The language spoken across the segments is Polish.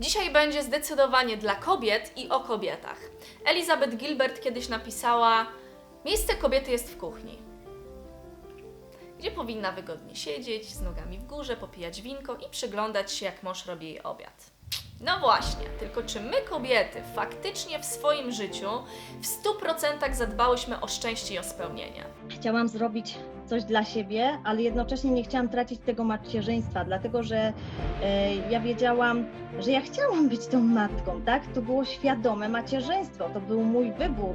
Dzisiaj będzie zdecydowanie dla kobiet i o kobietach. Elizabeth Gilbert kiedyś napisała: Miejsce kobiety jest w kuchni, gdzie powinna wygodnie siedzieć, z nogami w górze, popijać winko i przyglądać się, jak mąż robi jej obiad. No właśnie, tylko czy my kobiety faktycznie w swoim życiu w 100% zadbałyśmy o szczęście i o spełnienie? Chciałam zrobić coś dla siebie, ale jednocześnie nie chciałam tracić tego macierzyństwa, dlatego że e, ja wiedziałam, że ja chciałam być tą matką, tak? To było świadome macierzyństwo, to był mój wybór.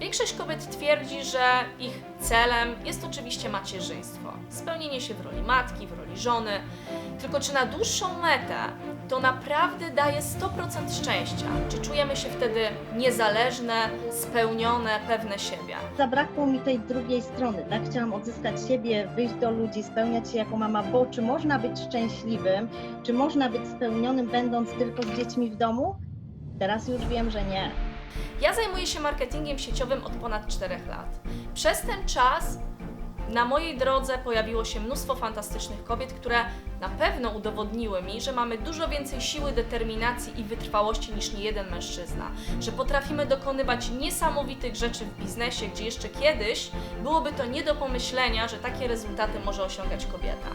Większość kobiet twierdzi, że ich celem jest oczywiście macierzyństwo, spełnienie się w roli matki, w roli żony. Tylko czy na dłuższą metę to naprawdę daje 100% szczęścia? Czy czujemy się wtedy niezależne, spełnione, pewne siebie? Zabrakło mi tej drugiej strony, tak? Chciałam odzyskać siebie, wyjść do ludzi, spełniać się jako mama, bo czy można być szczęśliwym, czy można być spełnionym będąc tylko z dziećmi w domu? Teraz już wiem, że nie. Ja zajmuję się marketingiem sieciowym od ponad 4 lat. Przez ten czas na mojej drodze pojawiło się mnóstwo fantastycznych kobiet, które na pewno udowodniły mi, że mamy dużo więcej siły, determinacji i wytrwałości niż niejeden mężczyzna, że potrafimy dokonywać niesamowitych rzeczy w biznesie, gdzie jeszcze kiedyś byłoby to nie do pomyślenia, że takie rezultaty może osiągać kobieta.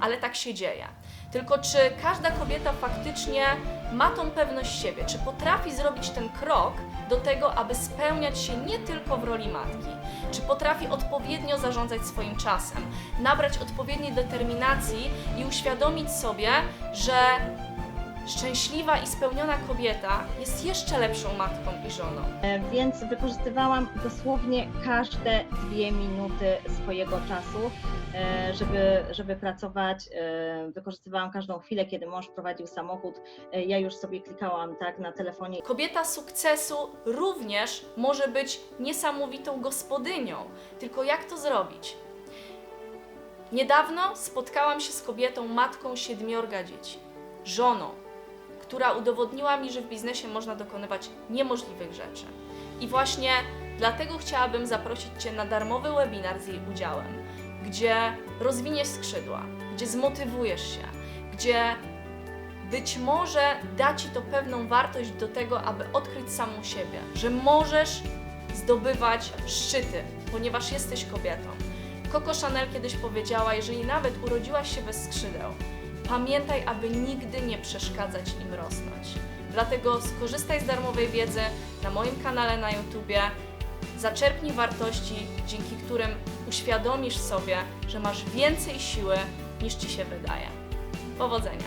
Ale tak się dzieje. Tylko czy każda kobieta faktycznie ma tą pewność siebie? Czy potrafi zrobić ten krok do tego, aby spełniać się nie tylko w roli matki? Czy potrafi odpowiednio zarządzać swoim czasem, nabrać odpowiedniej determinacji i uświadomić sobie, że szczęśliwa i spełniona kobieta jest jeszcze lepszą matką i żoną? E, Więc wykorzystywałam dosłownie każde dwie minuty swojego czasu, e, żeby, żeby pracować. E, Wykorzystywałam każdą chwilę, kiedy mąż prowadził samochód. Ja już sobie klikałam tak na telefonie. Kobieta sukcesu również może być niesamowitą gospodynią. Tylko jak to zrobić? Niedawno spotkałam się z kobietą, matką siedmiorga dzieci, żoną, która udowodniła mi, że w biznesie można dokonywać niemożliwych rzeczy. I właśnie dlatego chciałabym zaprosić Cię na darmowy webinar z jej udziałem, gdzie rozwiniesz skrzydła, gdzie zmotywujesz się, gdzie być może da Ci to pewną wartość do tego, aby odkryć samą siebie, że możesz zdobywać szczyty, ponieważ jesteś kobietą. Coco Chanel kiedyś powiedziała, jeżeli nawet urodziłaś się bez skrzydeł, pamiętaj, aby nigdy nie przeszkadzać im rosnąć. Dlatego skorzystaj z darmowej wiedzy na moim kanale na YouTubie, zaczerpnij wartości, dzięki którym uświadomisz sobie, że masz więcej siły niż Ci się wydaje. Powodzenia!